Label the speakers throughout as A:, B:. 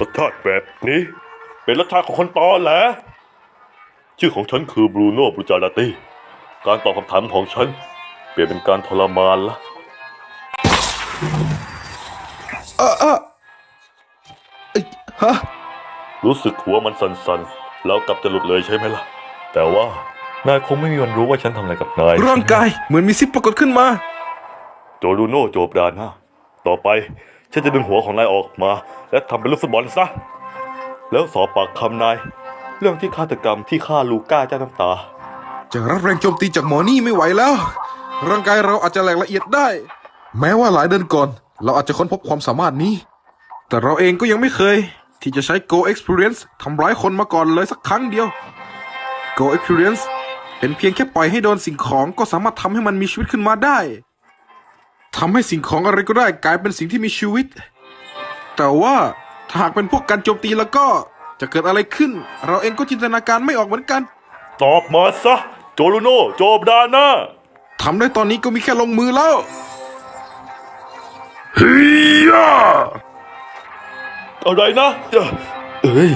A: รสชาติแบบนี้ เป็นรสชาติของคนตอแหลชื่อของฉันคือบรูโน่บรูจาราตีการตอบคำถามของฉัน เปลี่ยนเป็นการทรมานละ
B: เออเออเอ้ยฮะ
A: รู้สึกหัวมันสั่นๆ แล้วกลับจะหลุดเลยใช่ไหมล่ะ แต่ว่านายคงไม่มีวันรู้ว่าฉันทำอะไรกับนาย
B: ร่างกายเหมือนมีซิปปรากฏขึ้นมา
A: โจรูโน่โจบดาน่าต่อไป ฉันจะดึงหัวของนายออกมา และทำเป็นลูกฟุตบอลซะ แล้วสอบปากคำนาย เรื่องที่ฆาตกรรมที่ฆ่าลูก้าเจ้าน้ำตา
B: จะรับแรงโจมตีจากหมอนี่ไม่ไหวแล้ว ร่างกายเราอาจจะแหลกละเอียดได้ แม้ว่าหลายเดือนก่อน เราอาจจะค้นพบความสามารถนี้ แต่เราเองก็ยังไม่เคย ที่จะใช้ Go Experience ทำร้ายคนมาก่อนเลยสักครั้งเดียว Go Experience เป็นเพียงแค่ปล่อยให้โดนสิ่งของก็สามารถทำให้มันมีชีวิตขึ้นมาได้ ทำให้สิ่งของอะไรก็ได้กลายเป็นสิ่งที่มีชีวิต แต่ว่าถ้าหากเป็นพวกการโจมตีแล้วก็จะเกิดอะไรขึ้น เราเองก็จินตนาการไม่ออกเหมือนกัน
A: ตอบมาซะ โจรูโน่โจบดาน่า
B: ทำได้ตอนนี้ก็มีแค่ลงมือแล้ว
A: เฮียอะไรนะเอ่อเอ้ย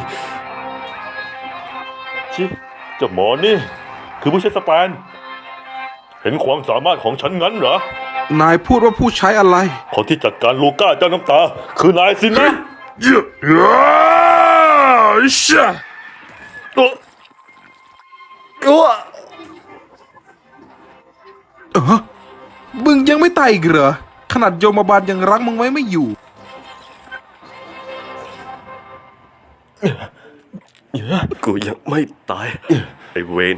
A: ชิเจ้าหมอนี่ คือผู้ใช้สแตนเห็นความสามารถของฉันงั้นเหรอ
B: นายพูดว่าผู้ใช้อะไร
A: คนที่จัดการลูก้าเจ้าน้ำตา คือนายสินะ
B: เยอะเยอะชะ
A: เอ่อเอ่อ
B: เออมึงยังไม่ตายอีกเหรอ ขนาดโยมบาลยังรั้งมึงไว้ไม่อยู่
A: กูยังไม่ตาย ไอ้เวน